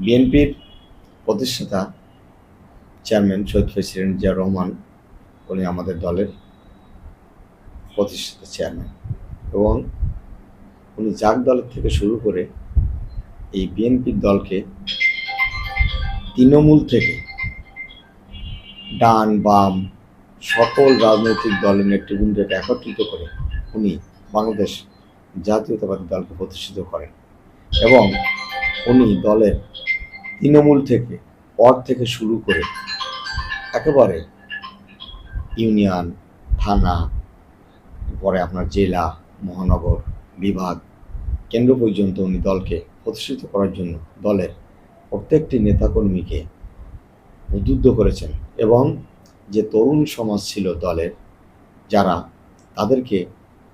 বিএনপির প্রতিষ্ঠাতা চেয়ারম্যান, শহীদ প্রেসিডেন্ট জিয়া রহমান উনি আমাদের দলের প্রতিষ্ঠাতা চেয়ারম্যান এবং উনি জাগ দলের থেকে শুরু করে এই বিএনপির দলকে তৃণমূল থেকে ডান, বাম সকল রাজনৈতিক দলের নেতৃবৃন্দকে একত্রিত করে উনি বাংলাদেশ জাতীয়তাবাদী দলকে প্রতিষ্ঠিত করেন এবং উনি দলের তৃণমূল থেকে পদ থেকে শুরু করে একেবারে ইউনিয়ন, থানা, পরে আপনার জেলা, মহানগর, বিভাগ, কেন্দ্র পর্যন্ত উনি দলকে প্রতিষ্ঠিত করার জন্য দলের প্রত্যেকটি নেতাকর্মীকে উদ্বুদ্ধ করেছেন এবং যে তরুণ সমাজ ছিল দলের, যারা তাদেরকে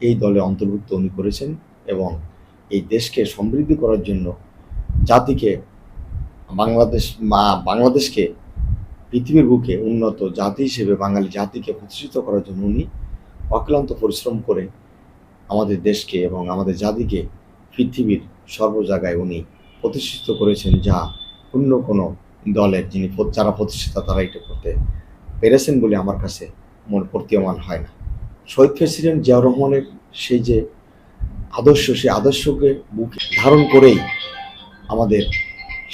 এই দলে অন্তর্ভুক্ত উনি করেছেন এবং এই দেশকে সমৃদ্ধি করার জন্য জাতিকে বাংলাদেশ মা, বাংলাদেশকে, পৃথিবীর বুকে উন্নত জাতি হিসেবে, বাঙালি জাতিকে প্রতিষ্ঠিত করার জন্য উনি অক্লান্ত পরিশ্রম করে আমাদের দেশকে এবং আমাদের জাতিকে পৃথিবীর সর্ব জায়গায় উনি প্রতিষ্ঠিত করেছেন, যা অন্য কোনো দলের যিনি যারা প্রতিষ্ঠাতা তারা এটা করতে পেরেছেন বলে আমার কাছে মন প্রতীয়মান হয় না। শহীদ প্রেসিডেন্ট জিয়াউর রহমানের সেই যে আদর্শ, সেই আদর্শকে বুকে ধারণ করেই আমাদের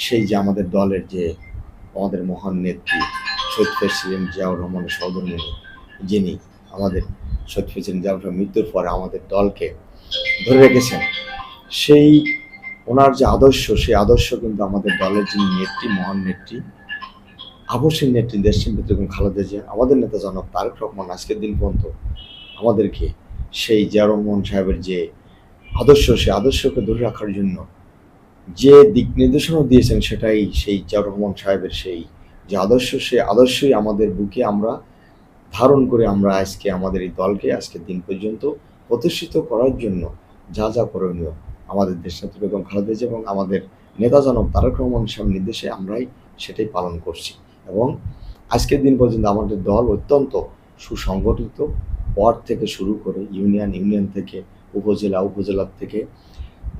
সেই যে আমাদের দলের যে আমাদের মহান নেত্রী শহীদ প্রেসিডেন্ট জিয়াউর রহমানের সহধর্মী যিনি আমাদের শহীদ প্রেসিডেন্ট জিয়াউর মৃত্যুর পরে আমাদের দলকে ধরে রেখেছেন। সেই ওনার যে আদর্শ, সেই আদর্শ কিন্তু আমাদের দলের যিনি নেত্রী, মহান নেত্রী, আবশ্যিক নেত্রী দেশটিন বেগম খালেদা জিয়া, আমাদের নেতা জনক তারেক রহমান আজকের দিন পর্যন্ত আমাদেরকে সেই জিয়া রহমান সাহেবের যে আদর্শ, সেই আদর্শকে ধরে রাখার জন্য যে দিক নির্দেশনা দিয়েছেন সেটাই সেই জিয়া রহমান সাহেবের সেই যে আদর্শ সেই আদর্শই আমাদের বুকে আমরা ধারণ করে আমরা আজকে আমাদের এই দলকে আজকের দিন পর্যন্ত প্রতিষ্ঠিত করার জন্য যা যা করণীয় আমাদের দেশনেত্রী বেগম খালেদা এবং আমাদের নেতা জনক তারেক রহমান সাহেব নির্দেশে আমরাই সেটাই পালন করছি। এবং আজকের দিন পর্যন্ত আমাদের দল অত্যন্ত সুসংগঠিত ওয়ার্ড থেকে শুরু করে ইউনিয়ন ইউনিয়ন থেকে উপজেলা, উপজেলার থেকে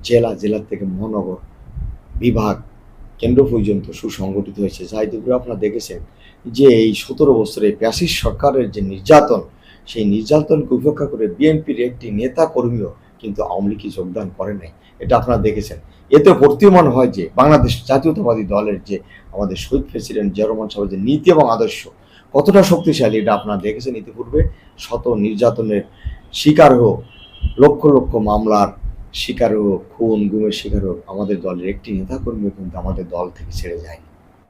জেলা, জেলার থেকে মহানগর বিভাগ কেন্দ্র পর্যন্ত সুসংগঠিত হয়েছে। ইতিপূর্বে আপনারা দেখেছেন যে এই সতেরো বছরে প্যাসিস সরকারের যে নির্যাতন, সেই নির্যাতনকে উপেক্ষা করে বিএনপির একটি নেতা কর্মীও কিন্তু আওয়ামী লীগে যোগদান করে নাই। এটা আপনারা দেখেছেন। এতে প্রতীয়মান হয় যে বাংলাদেশ জাতীয়তাবাদী দলের যে আমাদের শহীদ প্রেসিডেন্ট জিয়া সাহেবের যে নীতি এবং আদর্শ, কতটা শক্তিশালী এটা আপনারা দেখেছেন ইতিপূর্বে। শত নির্যাতনের শিকার হোক লক্ষ লক্ষ মামলার শিকার হোক খুন, গুমের শিকার হোক আমাদের দলের একটি নেতাকর্মী কিন্তু আমাদের দল থেকে ছেড়ে যায়নি।